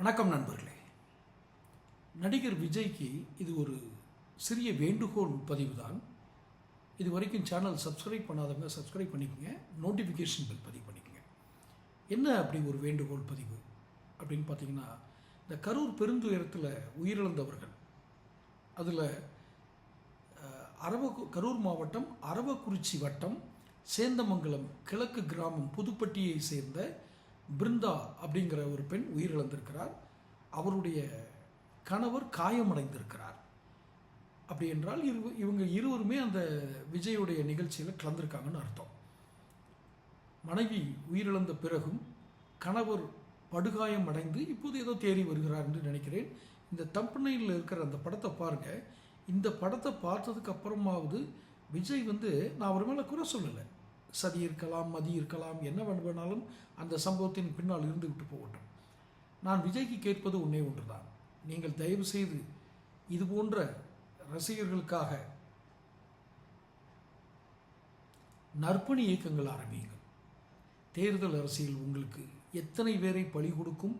வணக்கம் நண்பர்களே. நடிகர் விஜய்க்கு இது ஒரு சிறிய வேண்டுகோள் பதிவு தான் இது வரைக்கும் சேனல் சப்ஸ்கிரைப் பண்ணாதவங்க சப்ஸ்கிரைப் பண்ணிக்கோங்க. நோட்டிஃபிகேஷன் பில் பதிவு பண்ணிக்கோங்க. என்ன அப்படி ஒரு வேண்டுகோள் பதிவு? அப்படின்னு பார்த்தீங்கன்னா இந்த கரூர் பெருந்துயரத்தில் உயிரிழந்தவர்கள். அதில் அரவ கரூர் மாவட்டம் அரவக்குறிச்சி வட்டம் சேந்தமங்கலம் கிழக்கு கிராமம் புதுப்பட்டியை சேர்ந்த பிருந்தா அப்படிங்கிற ஒரு பெண் உயிரிழந்திருக்கிறார். அவருடைய கணவர் காயமடைந்திருக்கிறார். அப்படி என்றால் இரு இவங்க இருவருமே அந்த விஜயுடைய நிகழ்ச்சியில் கலந்துருக்காங்கன்னு அர்த்தம். மனைவி உயிரிழந்த பிறகும் கணவர் படுகாயம் அடைந்து இப்போது ஏதோ தேறி வருகிறார் என்று நினைக்கிறேன். இந்த தம்பனையில் இருக்கிற அந்த படத்தை பாருங்க. இந்த படத்தை பார்த்ததுக்கு அப்புறமாவது விஜய் வந்து நான் அவர் மேலே குறை சொல்லலை. சதி இருக்கலாம் மதி இருக்கலாம் என்ன வேண்டுமானாலும் அந்த சம்பவத்தின் பின்னால் இருந்து விட்டு போகட்டும். நான் விஜய்க்கு கேட்பது ஒன்றே ஒன்று தான் நீங்கள் தயவு செய்து இது போன்ற ரசிகர்களுக்காக நற்பணி இயக்கங்கள் ஆரம்பியுங்கள். தேர்தல் அரசியல் உங்களுக்கு எத்தனை பேரை பழி கொடுக்கும்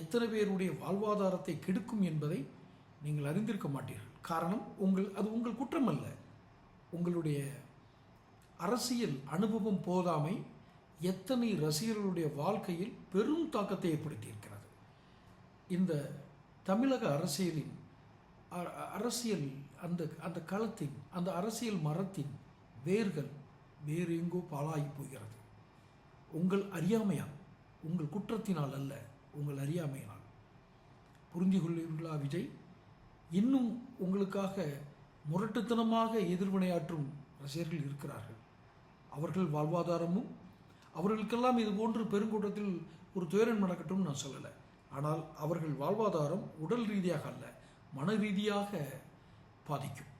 எத்தனை பேருடைய வாழ்வாதாரத்தை கெடுக்கும் என்பதை நீங்கள் அறிந்திருக்க மாட்டீர்கள். காரணம் உங்கள் அது உங்கள் குற்றம் அல்ல உங்களுடைய அரசியல் அனுபவம் போதாமை எத்தனை ரசிகர்களுடைய வாழ்க்கையில் பெரும் தாக்கத்தை ஏற்படுத்தியிருக்கிறது. இந்த தமிழக அரசியலின் அ- அரசியல் அந்த அந்த களத்தின் அந்த அரசியல் மரத்தின் வேர்கள் வேறு எங்கோ பாழாகி போகிறது. உங்கள் அறியாமையால் உங்கள் குற்றத்தினால் அல்ல உங்கள் அறியாமையினால். புரிந்து கொள்ளீர்களா விஜய்? இன்னும் உங்களுக்காக முரட்டுத்தனமாக எதிர்வினையாற்றும் ரசிகர்கள் இருக்கிறார்கள். அவர்கள் வாழ்வாதாரமும் அவர்களுக்கெல்லாம் இது போன்று பெருங்கூட்டத்தில் ஒரு துயரம் நடக்கட்டும் நான் சொல்லலை. ஆனால் அவர்கள் வாழ்வாதாரம் உடல் ரீதியாக அல்ல மன ரீதியாக பாதிக்கும்.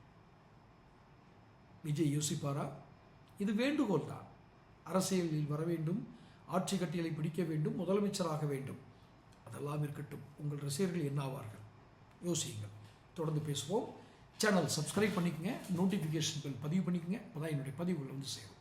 விஜய் யோசிப்பாரா? இது வேண்டுகோள் தான். அரசியலில் வர வேண்டும் ஆட்சி கட்டியலை பிடிக்க வேண்டும் முதலமைச்சராக வேண்டும். அதெல்லாம் இருக்கட்டும். உங்கள் ரசிகர்கள் என்னாவார்கள் யோசியுங்கள். தொடர்ந்து பேசுவோம். சேனல் சப்ஸ்கிரைப் பண்ணிக்கங்க. நோட்டிஃபிகேஷன் பதிவு பண்ணிக்கோங்க. அதான் என்னுடைய பதிவுகள் வந்து சேரும்.